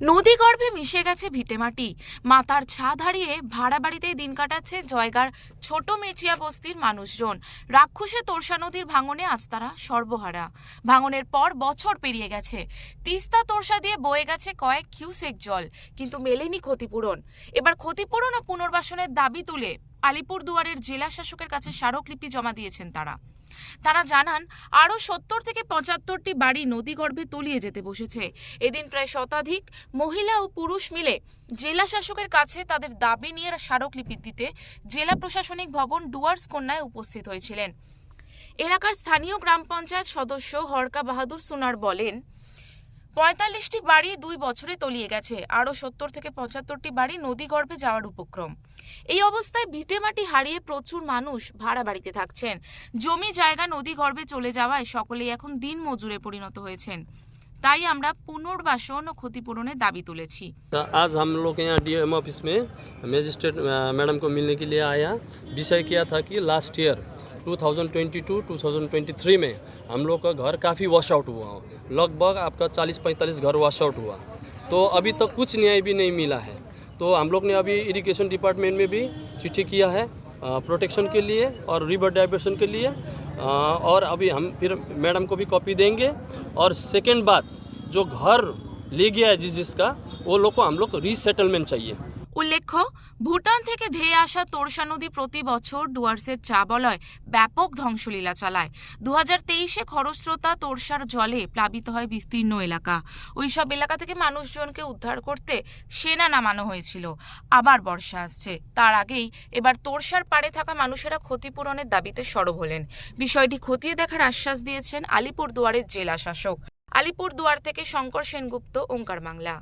নদীগর্ভে মিশে গেছে ভিটেমাটি। মাতার ছাদ হারিয়ে ভাড়া বাড়িতেই দিন কাটাচ্ছে জয়গার ছোট মেচিয়া বস্তির মানুষজন। রাক্ষসে তোরসা নদীর ভাঙনে আজ তারা সর্বহারা। ভাঙনের পর বছর পেরিয়ে গেছে। তিস্তা তোরসা দিয়ে বয়ে গেছে কয়েক কিউসেক জল, কিন্তু মেলেনি ক্ষতিপূরণ। এবার ক্ষতিপূরণ ও পুনর্বাসনের দাবি তুলে আলিপুরদুয়ারের জেলা শাসকের কাছে স্মারকলিপি জমা দিয়েছেন তারা। তারা জানান, আরও সত্তর থেকে পঁচাত্তরটি বাড়ি নদীগর্ভে তলিয়ে যেতে বসেছে। এদিন প্রায় শতাধিক মহিলা ও পুরুষ মিলে জেলা শাসকের কাছে তাদের দাবি নিয়ে স্মারকলিপি দিতে জেলা প্রশাসনিক ভবন ডুয়ার্স কন্যায় উপস্থিত হয়েছিলেন। এলাকার স্থানীয় গ্রাম পঞ্চায়েত সদস্য হরকা বাহাদুর সোনার বলেন পঁয়তাল্লিশটি বাড়ি দুই বছরে তলিয়ে গেছে আরও সত্তর থেকে পঁচাত্তরটি বাড়ি নদীগর্ভে যাওয়ার উপক্রম এই অবস্থায় ভিটেমাটি হারিয়ে প্রচুর মানুষ ভাড়া বাড়িতে থাকছেন জমি জায়গা নদীগর্ভে চলে যাওয়ায় সকলেই এখন দিন মজুরে পরিণত হয়েছেন তাই আমরা পুনর্বাসন ও ক্ষতিপূরণের দাবি তুলেছি तो आज हम लोग यहाँ डीएम ऑफिस में मजिस्ट्रेट अ, मैडम को मिलने के लिए आया विषय किया था कि लास्ट ईयर 2022-2023 में हम लोग का घर काफ़ी वॉश आउट हुआ। लगभग आपका 40-45 घर वॉश आउट हुआ। तो अभी तक तो कुछ न्याय भी नहीं मिला है। तो हम लोग ने अभी इरिगेशन डिपार्टमेंट में भी चिट्ठी किया है प्रोटेक्शन के लिए और रिवर डाइवर्सन के लिए। और अभी हम फिर मैडम को भी कॉपी देंगे। और सेकेंड बात, जो घर ले गया है जिस जिसका, वो लोग को हम लोग रीसेटलमेंट चाहिए। উল্লেখ্য, ভুটান থেকে ধেয়ে আসা তোরসা নদী প্রতি বছর ডুয়ার্সের চা বলয় ব্যাপক ধ্বংসলীলা চালায়। দু হাজার তেইশে খরস্রোতা তোরসার জলে প্লাবিত হয় বিস্তীর্ণ এলাকা। ওইসব এলাকা থেকে মানুষজনকে উদ্ধার করতে সেনা নামানো হয়েছিল। আবার বর্ষা আসছে। তার আগেই এবার তোরসার পাড়ে থাকা মানুষেরা ক্ষতিপূরণের দাবিতে সরব হলেন। বিষয়টি খতিয়ে দেখার আশ্বাস দিয়েছেন আলিপুরদুয়ারের জেলা শাসক। আলিপুরদুয়ার থেকে শঙ্কর সেনগুপ্ত, ওঙ্কার বাংলা।